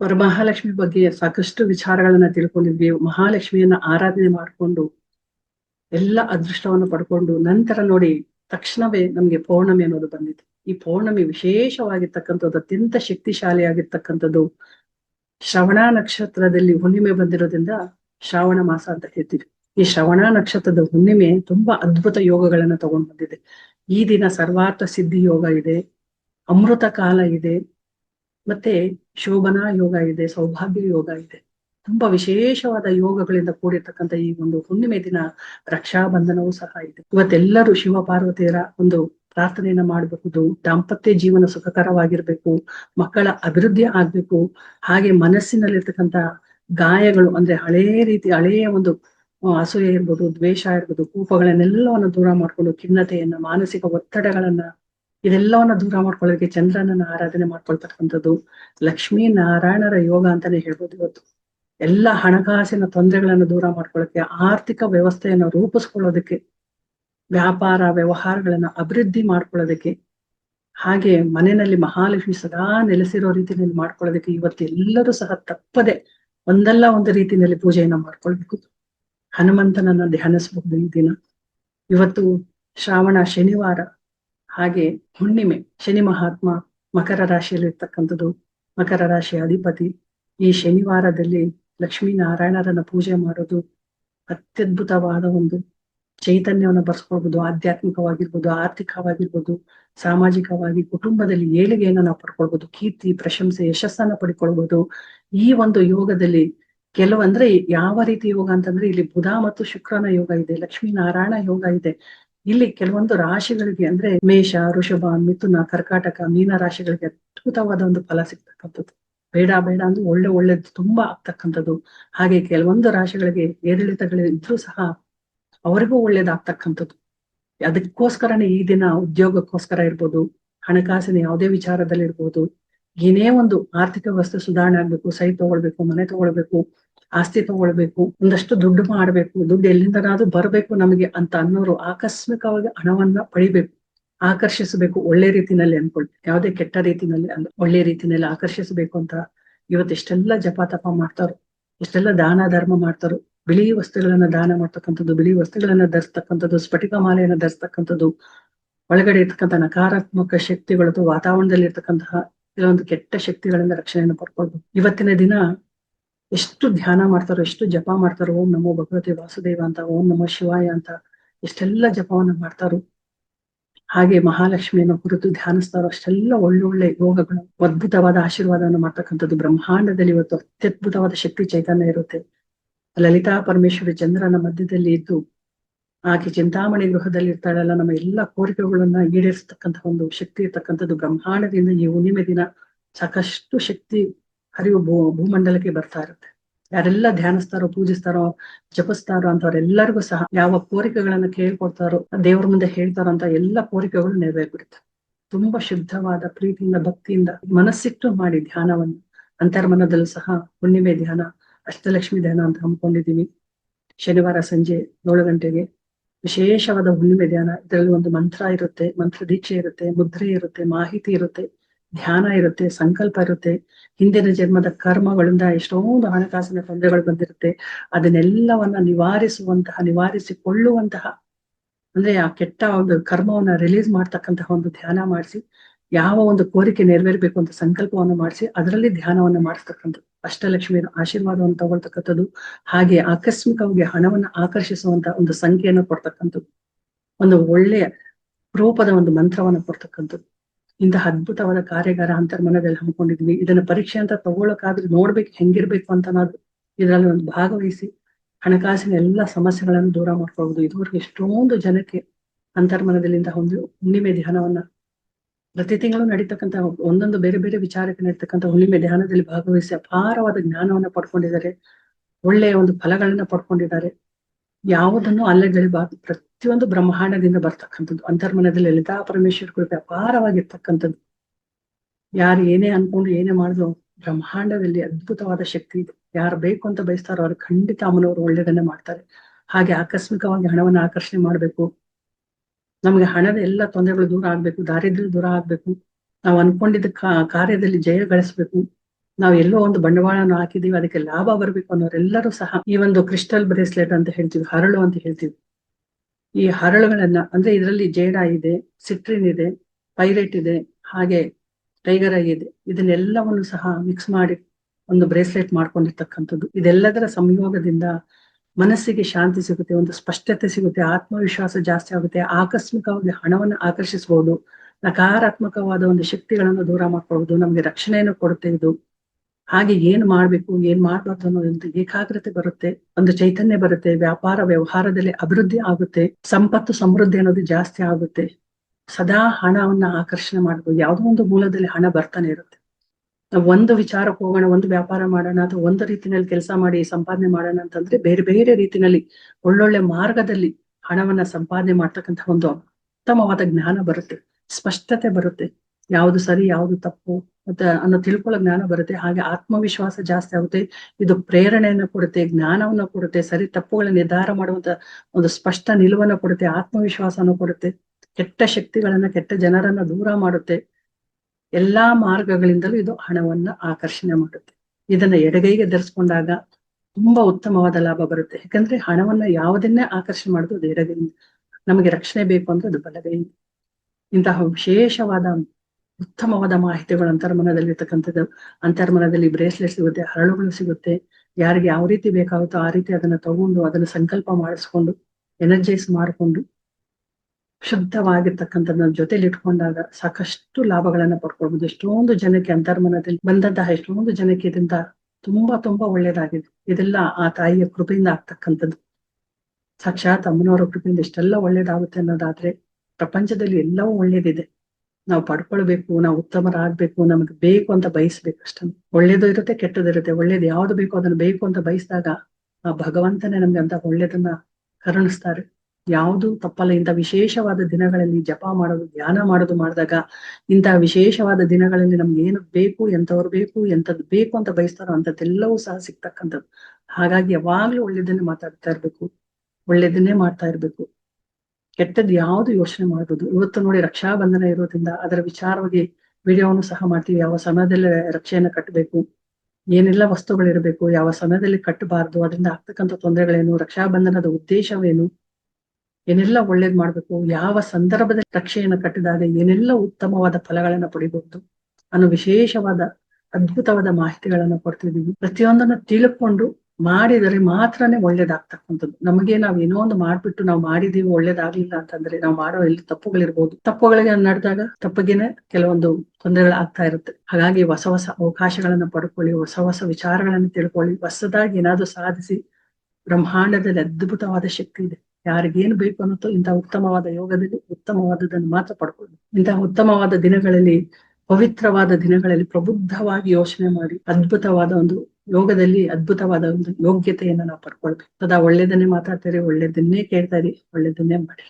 ವರಮಹಾಲಕ್ಷ್ಮಿ ಬಗ್ಗೆ ಸಾಕಷ್ಟು ವಿಚಾರಗಳನ್ನ ತಿಳ್ಕೊಂಡಿದ್ವಿ. ಮಹಾಲಕ್ಷ್ಮಿಯನ್ನ ಆರಾಧನೆ ಮಾಡಿಕೊಂಡು ಎಲ್ಲ ಅದೃಷ್ಟವನ್ನು ಪಡ್ಕೊಂಡು ನಂತರ ನೋಡಿ ತಕ್ಷಣವೇ ನಮ್ಗೆ ಪೌರ್ಣಮಿ ಅನ್ನೋದು ಬಂದಿತ್ತು. ಈ ಪೌರ್ಣಮಿ ವಿಶೇಷವಾಗಿರ್ತಕ್ಕಂಥದ್ದು, ಅತ್ಯಂತ ಶಕ್ತಿಶಾಲಿಯಾಗಿರ್ತಕ್ಕಂಥದ್ದು ಶ್ರವಣ ನಕ್ಷತ್ರದಲ್ಲಿ ಹುಣ್ಣಿಮೆ ಬಂದಿರೋದ್ರಿಂದ ಶ್ರಾವಣ ಮಾಸ ಅಂತ ಹೇಳ್ತೀವಿ. ಈ ಶ್ರವಣ ನಕ್ಷತ್ರದ ಹುಣ್ಣಿಮೆ ತುಂಬಾ ಅದ್ಭುತ ಯೋಗಗಳನ್ನ ತಗೊಂಡು ಬಂದಿದೆ. ಈ ದಿನ ಸರ್ವಾರ್ಥ ಸಿದ್ಧಿ ಯೋಗ ಇದೆ, ಅಮೃತ ಕಾಲ ಇದೆ ಮತ್ತೆ ಶೋಭನಾ ಯೋಗ ಇದೆ, ಸೌಭಾಗ್ಯ ಯೋಗ ಇದೆ. ತುಂಬಾ ವಿಶೇಷವಾದ ಯೋಗಗಳಿಂದ ಕೂಡಿರ್ತಕ್ಕಂಥ ಈ ಒಂದು ಹುಣ್ಣಿಮೆ ದಿನ ರಕ್ಷಾ ರಕ್ಷಾಬಂಧನವೂ ಸಹ ಇದೆ. ಇವತ್ತೆಲ್ಲರೂ ಶಿವ ಪಾರ್ವತಿಯರ ಒಂದು ಪ್ರಾರ್ಥನೆಯನ್ನ ಮಾಡಬಹುದು ದಾಂಪತ್ಯ ಜೀವನ ಸುಖಕರವಾಗಿರ್ಬೇಕು, ಮಕ್ಕಳ ಅಭಿವೃದ್ಧಿ ಆಗ್ಬೇಕು, ಹಾಗೆ ಮನಸ್ಸಿನಲ್ಲಿರ್ತಕ್ಕಂಥ ಗಾಯಗಳು ಅಂದ್ರೆ ಹಳೇ ರೀತಿ ಹಳೆಯ ಒಂದು ಅಸೂಯೆ ಇರ್ಬೋದು, ದ್ವೇಷ ಇರ್ಬೋದು, ಕೋಪಗಳನ್ನೆಲ್ಲವನ್ನು ದೂರ ಮಾಡ್ಕೊಂಡು ಖಿನ್ನತೆಯನ್ನ, ಮಾನಸಿಕ ಒತ್ತಡಗಳನ್ನ ಇದೆಲ್ಲವನ್ನ ದೂರ ಮಾಡ್ಕೊಳ್ಳೋದಕ್ಕೆ ಚಂದ್ರನನ್ನ ಆರಾಧನೆ ಮಾಡ್ಕೊಳ್ತಕ್ಕಂಥದ್ದು ಲಕ್ಷ್ಮೀ ನಾರಾಯಣರ ಯೋಗ ಅಂತಾನೆ ಹೇಳ್ಬೋದು ಇವತ್ತು. ಎಲ್ಲ ಹಣಕಾಸಿನ ತೊಂದರೆಗಳನ್ನು ದೂರ ಮಾಡ್ಕೊಳ್ಳೋಕೆ, ಆರ್ಥಿಕ ವ್ಯವಸ್ಥೆಯನ್ನು ರೂಪಿಸ್ಕೊಳ್ಳೋದಕ್ಕೆ, ವ್ಯಾಪಾರ ವ್ಯವಹಾರಗಳನ್ನ ಅಭಿವೃದ್ಧಿ ಮಾಡ್ಕೊಳ್ಳೋದಕ್ಕೆ, ಹಾಗೆ ಮನೆಯಲ್ಲಿ ಮಹಾಲಕ್ಷ್ಮಿ ಸದಾ ನೆಲೆಸಿರೋ ರೀತಿಯಲ್ಲಿ ಮಾಡ್ಕೊಳ್ಳೋದಕ್ಕೆ ಇವತ್ತು ಎಲ್ಲರೂ ಸಹ ತಪ್ಪದೆ ಒಂದಲ್ಲ ಒಂದು ರೀತಿಯಲ್ಲಿ ಪೂಜೆಯನ್ನ ಮಾಡ್ಕೊಳ್ಬೇಕು. ಹನುಮಂತನನ್ನ ಧ್ಯಾನಿಸಬಹುದು ಈ ದಿನ. ಇವತ್ತು ಶ್ರಾವಣ ಶನಿವಾರ ಹಾಗೆ ಹುಣ್ಣಿಮೆ, ಶನಿ ಮಹಾತ್ಮ, ಮಕರ ರಾಶಿಯಲ್ಲಿ ಇರ್ತಕ್ಕಂಥದ್ದು, ಮಕರ ರಾಶಿಯ ಅಧಿಪತಿ, ಈ ಶನಿವಾರದಲ್ಲಿ ಲಕ್ಷ್ಮೀ ನಾರಾಯಣರನ್ನ ಪೂಜೆ ಮಾಡೋದು ಅತ್ಯದ್ಭುತವಾದ ಒಂದು ಚೈತನ್ಯವನ್ನು ಬರ್ಸ್ಕೊಳ್ಬೋದು, ಆಧ್ಯಾತ್ಮಿಕವಾಗಿರ್ಬೋದು, ಆರ್ಥಿಕವಾಗಿರ್ಬೋದು, ಸಾಮಾಜಿಕವಾಗಿ ಕುಟುಂಬದಲ್ಲಿ ಏಳಿಗೆಯನ್ನು ನಾವು ಪಡ್ಕೊಳ್ಬಹುದು ಕೀರ್ತಿ, ಪ್ರಶಂಸೆ, ಯಶಸ್ಸನ್ನ ಪಡ್ಕೊಳ್ಬಹುದು ಈ ಒಂದು ಯೋಗದಲ್ಲಿ ಕೆಲವಂದ್ರೆ ಯಾವ ರೀತಿ ಯೋಗ ಅಂತಂದ್ರೆ ಇಲ್ಲಿ ಬುಧ ಮತ್ತು ಶುಕ್ರನ ಯೋಗ ಇದೆ, ಲಕ್ಷ್ಮೀ ನಾರಾಯಣ ಯೋಗ ಇದೆ. ಇಲ್ಲಿ ಕೆಲವೊಂದು ರಾಶಿಗಳಿಗೆ ಅಂದ್ರೆ ಮೇಷ ಋಷಭ ಮಿಥುನ, ಕರ್ಕಾಟಕ, ಮೀನ ರಾಶಿಗಳಿಗೆ ಅದ್ಭುತವಾದ ಒಂದು ಫಲ ಸಿಗ್ತಕ್ಕಂಥದ್ದು. ಬೇಡ ಬೇಡ ಅಂದ್ರೆ ಒಳ್ಳೆ ಒಳ್ಳೇದು ತುಂಬಾ ಆಗ್ತಕ್ಕಂಥದ್ದು. ಹಾಗೆ ಕೆಲವೊಂದು ರಾಶಿಗಳಿಗೆ ಏರಿಳಿತಗಳು ಇದ್ರೂ ಸಹ ಅವರಿಗೂ ಒಳ್ಳೇದಾಗ್ತಕ್ಕಂಥದ್ದು. ಅದಕ್ಕೋಸ್ಕರನೇ ಈ ದಿನ ಉದ್ಯೋಗಕ್ಕೋಸ್ಕರ ಇರ್ಬೋದು, ಹಣಕಾಸಿನ ಯಾವುದೇ ವಿಚಾರದಲ್ಲಿ ಇರ್ಬೋದು, ಏನೇ ಒಂದು ಆರ್ಥಿಕ ವ್ಯವಸ್ಥೆ ಸುಧಾರಣೆ ಆಗ್ಬೇಕು, ಸೈಟ್ ತಗೊಳ್ಬೇಕು, ಮನೆ ತಗೊಳ್ಬೇಕು ಆಸ್ತಿ ತಗೊಳ್ಬೇಕು ಒಂದಷ್ಟು ದುಡ್ಡು ಮಾಡ್ಬೇಕು, ದುಡ್ಡು ಎಲ್ಲಿಂದನಾದ್ರೂ ಬರಬೇಕು ನಮಗೆ ಅಂತ ಅನ್ನೋರು ಆಕಸ್ಮಿಕವಾಗಿ ಹಣವನ್ನ ಪಡಿಬೇಕು, ಆಕರ್ಷಿಸಬೇಕು ಒಳ್ಳೆ ರೀತಿನಲ್ಲಿ ಅನ್ಕೊಳ್ಬೇಕು ಯಾವುದೇ ಕೆಟ್ಟ ರೀತಿನಲ್ಲಿ ಅಂದ್ರೆ ಒಳ್ಳೆ ರೀತಿನಲ್ಲಿ ಆಕರ್ಷಿಸಬೇಕು ಅಂತ ಇವತ್ತು ಎಷ್ಟೆಲ್ಲ ಜಪ ತಪ ಮಾಡ್ತಾರೋ, ಎಷ್ಟೆಲ್ಲ ದಾನ ಧರ್ಮ ಮಾಡ್ತಾರೋ, ಬಿಳಿ ವಸ್ತುಗಳನ್ನ ದಾನ ಮಾಡ್ತಕ್ಕಂಥದ್ದು, ಬಿಳಿ ವಸ್ತುಗಳನ್ನ ಧರಿಸ್ತಕ್ಕಂಥದ್ದು, ಸ್ಫಟಿಕ ಮಾಲೆಯನ್ನ ಧರಿಸ್ತಕ್ಕಂಥದ್ದು, ಒಳಗಡೆ ಇರ್ತಕ್ಕಂಥ ನಕಾರಾತ್ಮಕ ಶಕ್ತಿಗಳದ್ದು ವಾತಾವರಣದಲ್ಲಿ ಇರ್ತಕ್ಕಂತಹ ಕೆಲವೊಂದು ಕೆಟ್ಟ ಶಕ್ತಿಗಳಿಂದ ರಕ್ಷಣೆಯನ್ನು ಪಡ್ಕೊಳ್ಬೇಕು. ಇವತ್ತಿನ ದಿನ ಎಷ್ಟು ಧ್ಯಾನ ಮಾಡ್ತಾರೋ, ಎಷ್ಟು ಜಪ ಮಾಡ್ತಾರೋ, ಓಂ ನಮೋ ಭಗವತಿ ವಾಸುದೇವ ಅಂತ, ಓಂ ನಮೋ ಶಿವಾಯ ಅಂತ, ಎಷ್ಟೆಲ್ಲ ಜಪವನ್ನ ಮಾಡ್ತಾರೋ, ಹಾಗೆ ಮಹಾಲಕ್ಷ್ಮಿಯನ್ನು ಕುರಿತು ಧ್ಯಾನಿಸ್ತಾರೋ, ಅಷ್ಟೆಲ್ಲ ಒಳ್ಳೊಳ್ಳೆ ಯೋಗಗಳು, ಅದ್ಭುತವಾದ ಆಶೀರ್ವಾದವನ್ನು ಮಾಡ್ತಕ್ಕಂಥದ್ದು ಬ್ರಹ್ಮಾಂಡದಲ್ಲಿ ಇವತ್ತು ಅತ್ಯದ್ಭುತವಾದ ಶಕ್ತಿ ಚೈತನ್ಯ ಇರುತ್ತೆ. ಲಲಿತಾ ಪರಮೇಶ್ವರಿ ಚಂದ್ರನ ಮಧ್ಯದಲ್ಲಿ ಇದ್ದು, ಆಕೆ ಚಿಂತಾಮಣಿ ಗೃಹದಲ್ಲಿ ಇರ್ತಾಳಲ್ಲ, ನಮ್ಮ ಎಲ್ಲಾ ಕೋರಿಕೆಗಳನ್ನ ಈಡೇರಿಸತಕ್ಕಂತಹ ಒಂದು ಶಕ್ತಿ ಇರ್ತಕ್ಕಂಥದ್ದು ಬ್ರಹ್ಮಾಂಡದಿಂದ ಈ ಹುಣ್ಣಿಮೆ ದಿನ ಸಾಕಷ್ಟು ಶಕ್ತಿ ಹರಿವು ಭೂ, ಭೂಮಂಡಲಕ್ಕೆ ಬರ್ತಾ ಇರುತ್ತೆ. ಯಾರೆಲ್ಲ ಧ್ಯಾನಿಸ್ತಾರೋ, ಪೂಜಿಸ್ತಾರೋ, ಜಪಿಸ್ತಾರೋ ಅಂತವ್ರೆಲ್ಲರಿಗೂ ಸಹ ಯಾವ ಕೋರಿಕೆಗಳನ್ನ ಕೇಳ್ಕೊಡ್ತಾರೋ, ದೇವ್ರ ಮುಂದೆ ಹೇಳ್ತಾರೋ ಅಂತ ಎಲ್ಲಾ ಕೋರಿಕೆಗಳು ನೆರವೇರ್ಬಿಡುತ್ತೆ. ತುಂಬಾ ಶುದ್ಧವಾದ ಪ್ರೀತಿಯಿಂದ, ಭಕ್ತಿಯಿಂದ ಮನಸ್ಸಿಟ್ಟು ಮಾಡಿ ಧ್ಯಾನವನ್ನು. ಅಂತರ್ಮನದಲ್ಲೂ ಸಹ ಹುಣ್ಣಿಮೆ ಧ್ಯಾನ, ಅಷ್ಟಲಕ್ಷ್ಮಿ ಧ್ಯಾನ ಅಂತ ಹಮ್ಮಿಕೊಂಡಿದ್ದೀವಿ. ಶನಿವಾರ ಸಂಜೆ ಏಳು ಗಂಟೆಗೆ. ವಿಶೇಷವಾದ ಹುಣ್ಣಿಮೆ ಧ್ಯಾನ. ಇದರಲ್ಲಿ ಒಂದು ಮಂತ್ರ ಇರುತ್ತೆ ಮಂತ್ರ ದೀಕ್ಷೆ ಇರುತ್ತೆ, ಮುದ್ರೆ ಇರುತ್ತೆ, ಮಾಹಿತಿ ಇರುತ್ತೆ. ಧ್ಯಾನ ಇರುತ್ತೆ, ಸಂಕಲ್ಪ ಇರುತ್ತೆ, ಹಿಂದಿನ ಜನ್ಮದ ಕರ್ಮಗಳಿಂದ ಎಷ್ಟೊಂದು ಹಣಕಾಸಿನ ತೊಂದರೆಗಳು ಬಂದಿರುತ್ತೆ. ಅದನ್ನೆಲ್ಲವನ್ನ ನಿವಾರಿಸುವಂತಹ, ನಿವಾರಿಸಿಕೊಳ್ಳುವಂತಹ, ಅಂದ್ರೆ ಆ ಕೆಟ್ಟ ಒಂದು ಕರ್ಮವನ್ನ ರಿಲೀಸ್ ಮಾಡ್ತಕ್ಕಂತಹ ಒಂದು ಧ್ಯಾನ ಮಾಡಿಸಿ, ಯಾವ ಒಂದು ಕೋರಿಕೆ ನೆರವೇರ್ಬೇಕು ಅಂತ ಸಂಕಲ್ಪವನ್ನು ಮಾಡಿಸಿ, ಅದರಲ್ಲಿ ಧ್ಯಾನವನ್ನ ಮಾಡಿಸ್ತಕ್ಕಂಥದ್ದು. ಅಷ್ಟಲಕ್ಷ್ಮಿಯ ಆಶೀರ್ವಾದವನ್ನು ತಗೊಳ್ತಕ್ಕಂಥದ್ದು, ಹಾಗೆ ಆಕಸ್ಮಿಕವಾಗಿ ಹಣವನ್ನ ಆಕರ್ಷಿಸುವಂತಹ ಒಂದು ಸಂಖ್ಯೆಯನ್ನು ಕೊಡ್ತಕ್ಕಂಥದ್ದು. ಒಂದು ಒಳ್ಳೆಯ ರೂಪದ ಒಂದು ಮಂತ್ರವನ್ನು ಕೊಡ್ತಕ್ಕಂಥದ್ದು. ಇಂತಹ ಅದ್ಭುತವಾದ ಕಾರ್ಯಾಗಾರ ಅಂತರ್ಮನದಲ್ಲಿ ಹಮ್ಮಿಕೊಂಡಿದ್ವಿ. ಇದನ್ನ ಪರೀಕ್ಷೆ ಅಂತ ತಗೊಳಕಾದ್ರೆ ನೋಡ್ಬೇಕು, ಹೆಂಗಿರ್ಬೇಕು ಅಂತ ನಾವು ಇದರಲ್ಲಿ ಒಂದು ಭಾಗವಹಿಸಿ ಹಣಕಾಸಿನ ಎಲ್ಲ ಸಮಸ್ಯೆಗಳನ್ನು ದೂರ ಮಾಡ್ಕೊಳ್ಬಹುದು ಇದುವರೆಗೆ ಎಷ್ಟೊಂದು ಜನಕ್ಕೆ ಅಂತರ್ಮನದಲ್ಲಿಂದ ಒಂದು ಹುಣ್ಣಿಮೆ ಧ್ಯಾನವನ್ನ ಪ್ರತಿ ತಿಂಗಳು ನಡೀತಕ್ಕಂತ ಒಂದೊಂದು ಬೇರೆ ಬೇರೆ ವಿಚಾರಕ್ಕೆ ನಡೀತಕ್ಕಂಥ ಹುಣ್ಣಿಮೆ ಧ್ಯಾನದಲ್ಲಿ ಭಾಗವಹಿಸಿ ಅಪಾರವಾದ ಜ್ಞಾನವನ್ನ ಪಡ್ಕೊಂಡಿದ್ದಾರೆ. ಒಳ್ಳೆಯ ಒಂದು ಫಲಗಳನ್ನ ಪಡ್ಕೊಂಡಿದ್ದಾರೆ. ಯಾವುದನ್ನು ಅಲ್ಲಗಳಿಬಾರ್ದು ಪ್ರತಿಯೊಂದು ಬ್ರಹ್ಮಾಂಡದಿಂದ ಬರ್ತಕ್ಕಂಥದ್ದು, ಅಂತರ್ಮನದಲ್ಲಿ ಲಲಿತಾ ಪರಮೇಶ್ವರ ಕೃಪೆ ಅಪಾರವಾಗಿರ್ತಕ್ಕಂಥದ್ದು ಯಾರು ಏನೇ ಅನ್ಕೊಂಡು ಏನೇ ಮಾಡಿದ್ರು ಬ್ರಹ್ಮಾಂಡದಲ್ಲಿ ಅದ್ಭುತವಾದ ಶಕ್ತಿ ಇದೆ. ಯಾರು ಬೇಕು ಅಂತ ಬಯಸ್ತಾರೋ ಅವ್ರು ಖಂಡಿತ ಅಮ್ಮನವರು ಒಳ್ಳೇದನ್ನ ಮಾಡ್ತಾರೆ. ಹಾಗೆ ಆಕಸ್ಮಿಕವಾಗಿ ಹಣವನ್ನ ಆಕರ್ಷಣೆ ಮಾಡ್ಬೇಕು. ನಮಗೆ ಹಣದ ಎಲ್ಲ ತೊಂದರೆಗಳು ದೂರ ಆಗ್ಬೇಕು, ದಾರಿದ್ರ್ಯ ದೂರ ಆಗ್ಬೇಕು. ನಾವು ಅನ್ಕೊಂಡಿದ್ದ ಕಾರ್ಯದಲ್ಲಿ ಜಯ ಗಳಿಸ್ಬೇಕು. ನಾವು ಎಲ್ಲೋ ಒಂದು ಬಂಡವಾಳನ ಹಾಕಿದೀವಿ ಅದಕ್ಕೆ ಲಾಭ ಬರ್ಬೇಕು ಅನ್ನೋರೆಲ್ಲರೂ ಸಹ ಈ ಒಂದು ಕ್ರಿಸ್ಟಲ್ ಬ್ರೇಸ್ಲೆಟ್ ಅಂತ ಹೇಳ್ತೀವಿ, ಹರಳು ಅಂತ ಹೇಳ್ತೀವಿ. ಈ ಹರಳುಗಳನ್ನ, ಅಂದ್ರೆ ಇದರಲ್ಲಿ ಜೇಡ ಇದೆ, ಸಿಟ್ರಿನ್ ಇದೆ, ಪೈರೇಟ್ ಇದೆ, ಹಾಗೆ ಟೈಗರ್ ಐ ಇದೆ ಇದನ್ನೆಲ್ಲವನ್ನು ಸಹ ಮಿಕ್ಸ್ ಮಾಡಿ ಒಂದು ಬ್ರೇಸ್ಲೆಟ್ ಮಾಡ್ಕೊಂಡಿರ್ತಕ್ಕಂಥದ್ದು. ಇದೆಲ್ಲದರ ಸಂಯೋಗದಿಂದ ಮನಸ್ಸಿಗೆ ಶಾಂತಿ ಸಿಗುತ್ತೆ, ಒಂದು ಸ್ಪಷ್ಟತೆ ಸಿಗುತ್ತೆ, ಆತ್ಮವಿಶ್ವಾಸ ಜಾಸ್ತಿ ಆಗುತ್ತೆ, ಆಕಸ್ಮಿಕವಾಗಿ ಹಣವನ್ನು ಆಕರ್ಷಿಸಬಹುದು ನಕಾರಾತ್ಮಕವಾದ ಒಂದು ಶಕ್ತಿಗಳನ್ನು ದೂರ ಮಾಡ್ಕೊಳ್ಬಹುದು ನಮಗೆ ರಕ್ಷಣೆಯನ್ನು ಕೊಡುತ್ತೆ ಇದು. ಹಾಗೆ ಏನ್ ಮಾಡ್ಬೇಕು, ಏನ್ ಮಾಡ್ಬಾರ್ದು ಅನ್ನೋದೊಂದು ಏಕಾಗ್ರತೆ ಬರುತ್ತೆ, ಒಂದು ಚೈತನ್ಯ ಬರುತ್ತೆ, ವ್ಯಾಪಾರ ವ್ಯವಹಾರದಲ್ಲಿ ಅಭಿವೃದ್ಧಿ ಆಗುತ್ತೆ, ಸಂಪತ್ತು ಸಮೃದ್ಧಿ ಅನ್ನೋದು ಜಾಸ್ತಿ ಆಗುತ್ತೆ. ಸದಾ ಹಣವನ್ನ ಆಕರ್ಷಣೆ ಮಾಡಬೇಕು, ಯಾವುದೋ ಒಂದು ಮೂಲದಲ್ಲಿ ಹಣ ಬರ್ತಾನೆ ಇರುತ್ತೆ. ನಾವು ಒಂದು ವಿಚಾರಕ್ಕೆ ಹೋಗೋಣ, ಒಂದು ವ್ಯಾಪಾರ ಮಾಡೋಣ, ಅಥವಾ ಒಂದು ರೀತಿನಲ್ಲಿ ಕೆಲಸ ಮಾಡಿ ಸಂಪಾದನೆ ಮಾಡೋಣ ಅಂತಂದ್ರೆ ಬೇರೆ ಬೇರೆ ರೀತಿನಲ್ಲಿ ಒಳ್ಳೊಳ್ಳೆ ಮಾರ್ಗದಲ್ಲಿ ಹಣವನ್ನ ಸಂಪಾದನೆ ಮಾಡ್ತಕ್ಕಂಥ ಒಂದು ಉತ್ತಮವಾದ ಜ್ಞಾನ ಬರುತ್ತೆ, ಸ್ಪಷ್ಟತೆ ಬರುತ್ತೆ. ಯಾವುದು ಸರಿ, ಯಾವುದು ತಪ್ಪು ಮತ್ತೆ ಅನ್ನೋ ತಿಳ್ಕೊಳ್ಳೋ ಜ್ಞಾನ ಬರುತ್ತೆ. ಹಾಗೆ ಆತ್ಮವಿಶ್ವಾಸ ಜಾಸ್ತಿ ಆಗುತ್ತೆ. ಇದು ಪ್ರೇರಣೆಯನ್ನ ಕೊಡುತ್ತೆ, ಜ್ಞಾನವನ್ನ ಕೊಡುತ್ತೆ, ಸರಿ ತಪ್ಪುಗಳ ನಿರ್ಧಾರ ಮಾಡುವಂತ ಒಂದು ಸ್ಪಷ್ಟ ನಿಲುವನ್ನ ಕೊಡುತ್ತೆ ಆತ್ಮವಿಶ್ವಾಸನ ಕೊಡುತ್ತೆ, ಕೆಟ್ಟ ಶಕ್ತಿಗಳನ್ನ, ಕೆಟ್ಟ ಜನರನ್ನ ದೂರ ಮಾಡುತ್ತೆ. ಎಲ್ಲಾ ಮಾರ್ಗಗಳಿಂದಲೂ ಇದು ಹಣವನ್ನ ಆಕರ್ಷಣೆ ಮಾಡುತ್ತೆ. ಇದನ್ನ ಎಡಗೈಗೆ ಧರಿಸ್ಕೊಂಡಾಗ ತುಂಬಾ ಉತ್ತಮವಾದ ಲಾಭ ಬರುತ್ತೆ. ಯಾಕಂದ್ರೆ ಹಣವನ್ನ ಯಾವುದನ್ನೇ ಆಕರ್ಷಣೆ ಮಾಡುದು ಅದು ನಮಗೆ ರಕ್ಷಣೆ ಬೇಕು ಅಂದ್ರೆ ಅದು ಬಲಗೈಯಿಂದ. ಇಂತಹ ವಿಶೇಷವಾದ ಉತ್ತಮವಾದ ಮಾಹಿತಿಗಳು ಅಂತರ್ಮನದಲ್ಲಿ ಇರ್ತಕ್ಕಂಥದ್ದು ಅಂತರ್ಮನದಲ್ಲಿ ಬ್ರೇಸ್ಲೆಟ್ ಸಿಗುತ್ತೆ, ಹರಳುಗಳು ಸಿಗುತ್ತೆ. ಯಾರಿಗೆ ಯಾವ ರೀತಿ ಬೇಕಾಗುತ್ತೋ ಆ ರೀತಿ ಅದನ್ನ ತಗೊಂಡು, ಅದನ್ನ ಸಂಕಲ್ಪ ಮಾಡಿಸ್ಕೊಂಡು ಎನರ್ಜೈಸ್ ಮಾಡಿಕೊಂಡು, ಶುದ್ಧವಾಗಿರ್ತಕ್ಕಂಥದ್ದನ್ನ ಜೊತೆಲಿ ಇಟ್ಕೊಂಡಾಗ ಸಾಕಷ್ಟು ಲಾಭಗಳನ್ನ ಪಡ್ಕೊಳ್ಬಹುದು ಎಷ್ಟೊಂದು ಜನಕ್ಕೆ ಅಂತರ್ಮನದಲ್ಲಿ ಬಂದಂತಹ, ಎಷ್ಟೊಂದು ಜನಕ್ಕೆ ಇದರಿಂದ ತುಂಬಾ ತುಂಬಾ ಒಳ್ಳೇದಾಗಿದೆ. ಇದೆಲ್ಲ ಆ ತಾಯಿಯ ಕೃಪೆಯಿಂದ ಆಗ್ತಕ್ಕಂಥದ್ದು. ಸಾಕ್ಷಾತ್ ಅಮ್ಮನವರ ಕೃಪೆಯಿಂದ ಇಷ್ಟೆಲ್ಲ ಒಳ್ಳೇದಾಗುತ್ತೆ ಅನ್ನೋದಾದ್ರೆ, ಪ್ರಪಂಚದಲ್ಲಿ ಎಲ್ಲವೂ ಒಳ್ಳೇದಿದೆ. ನಾವು ಪಡ್ಕೊಳ್ಬೇಕು, ನಾವು ಉತ್ತಮರಾಗ್ಬೇಕು, ನಮಗೆ ಬೇಕು ಅಂತ ಬಯಸ್ಬೇಕು ಅಷ್ಟೇ. ಒಳ್ಳೇದು ಇರುತ್ತೆ, ಕೆಟ್ಟದ್ದು ಇರುತ್ತೆ. ಒಳ್ಳೇದು ಯಾವ್ದು ಬೇಕು ಅದನ್ನ ಬೇಕು ಅಂತ ಬಯಸಿದಾಗ ಆ ಭಗವಂತನೇ ನಮ್ಗೆ ಅಂತ ಒಳ್ಳೇದನ್ನ ಕರುಣಿಸ್ತಾರೆ. ಯಾವುದು ತಪ್ಪಲ್ಲ. ಇಂಥ ವಿಶೇಷವಾದ ದಿನಗಳಲ್ಲಿ ಜಪ ಮಾಡೋದು, ಧ್ಯಾನ ಮಾಡೋದು ಮಾಡಿದಾಗ ಇಂತಹ ವಿಶೇಷವಾದ ದಿನಗಳಲ್ಲಿ ನಮ್ಗೆ ಏನು ಬೇಕು ಎಂತವ್ರು ಬೇಕು, ಎಂಥದ್ದು ಬೇಕು ಅಂತ ಬಯಸ್ತಾರೋ ಅಂಥದ್ದೆಲ್ಲವೂ ಸಹ ಸಿಗ್ತಕ್ಕಂಥದ್ದು. ಹಾಗಾಗಿ ಯಾವಾಗ್ಲೂ ಒಳ್ಳೇದನ್ನೇ ಮಾತಾಡ್ತಾ ಇರ್ಬೇಕು. ಒಳ್ಳೇದನ್ನೇ ಮಾಡ್ತಾ ಇರ್ಬೇಕು. ಕೆಟ್ಟದ್ದು ಯಾವ್ದು ಯೋಚನೆ ಮಾಡ್ಬೋದು? ಇವತ್ತು ನೋಡಿ ರಕ್ಷಾ ಬಂಧನ ಇರೋದ್ರಿಂದ ಅದರ ವಿಚಾರವಾಗಿ ವಿಡಿಯೋವನ್ನು ಸಹ ಮಾಡ್ತೀವಿ. ಯಾವ ಸಮಯದಲ್ಲಿ ರಕ್ಷೆಯನ್ನ ಕಟ್ಟಬೇಕು? ಏನೆಲ್ಲ ವಸ್ತುಗಳಿರಬೇಕು? ಯಾವ ಸಮಯದಲ್ಲಿ ಕಟ್ಟಬಾರದು? ಅದರಿಂದ ಆಗ್ತಕ್ಕಂಥ ತೊಂದರೆಗಳೇನು? ರಕ್ಷಾ ಬಂಧನದ ಉದ್ದೇಶವೇನು? ಏನೆಲ್ಲ ಒಳ್ಳೇದ್ ಮಾಡ್ಬೇಕು? ಯಾವ ಸಂದರ್ಭದಲ್ಲಿ ರಕ್ಷೆಯನ್ನು ಕಟ್ಟಿದಾಗ ಏನೆಲ್ಲ ಉತ್ತಮವಾದ ಫಲಗಳನ್ನ ಪಡಿಬಹುದು ಅನ್ನೋ ವಿಶೇಷವಾದ ಅದ್ಭುತವಾದ ಮಾಹಿತಿಗಳನ್ನ ಕೊಡ್ತಿದ್ದೀವಿ ಪ್ರತಿಯೊಂದನ್ನ ತಿಳ್ಕೊಂಡು ಮಾಡಿದರೆ ಮಾತ್ರನೇ ಒಳ್ಳೇದಾಗ್ತಕ್ಕಂಥದ್ದು. ನಮಗೆ ನಾವ್ ಏನೋ ಒಂದು ಮಾಡ್ಬಿಟ್ಟು ನಾವು ಮಾಡಿದೀವಿ ಒಳ್ಳೇದಾಗ್ಲಿಲ್ಲ ಅಂತಂದ್ರೆ ನಾವು ಮಾಡೋ ಎಲ್ಲಿ ತಪ್ಪುಗಳಿರ್ಬೋದು. ತಪ್ಪುಗಳಿಗೆ ನಡೆದಾಗ ತಪ್ಪಗೇನೆ ಕೆಲವೊಂದು ತೊಂದರೆಗಳಾಗ್ತಾ ಇರುತ್ತೆ. ಹಾಗಾಗಿ ಹೊಸ ಹೊಸ ಅವಕಾಶಗಳನ್ನ ಪಡ್ಕೊಳ್ಳಿ, ಹೊಸ ಹೊಸ ವಿಚಾರಗಳನ್ನ ತಿಳ್ಕೊಳ್ಳಿ. ಹೊಸದಾಗಿ ಏನಾದ್ರು ಸಾಧಿಸಿ ಬ್ರಹ್ಮಾಂಡದಲ್ಲಿ ಅದ್ಭುತವಾದ ಶಕ್ತಿ ಇದೆ. ಯಾರಿಗೇನು ಬೇಕು ಅನ್ನೋದು ಇಂತಹ ಉತ್ತಮವಾದ ಯೋಗದಲ್ಲಿ ಉತ್ತಮವಾದದನ್ನು ಮಾತ್ರ ಪಡ್ಕೊಳ್ಳಿ. ಇಂತಹ ಉತ್ತಮವಾದ ದಿನಗಳಲ್ಲಿ, ಪವಿತ್ರವಾದ ದಿನಗಳಲ್ಲಿ ಪ್ರಬುದ್ಧವಾಗಿ ಯೋಚನೆ ಮಾಡಿ, ಅದ್ಭುತವಾದ ಒಂದು ಯೋಗದಲ್ಲಿ ಅದ್ಭುತವಾದ ಒಂದು ಯೋಗ್ಯತೆಯನ್ನ ನಾವು ಪಡ್ಕೊಳ್ಬೇಕು. ಸದಾ ಒಳ್ಳೇದನ್ನೇ ಮಾತಾಡ್ತೀರಿ ಒಳ್ಳೇದನ್ನೇ ಕೇಳ್ತಾ ಇರಿ ಒಳ್ಳೇದನ್ನೇ ಮಾಡಿ.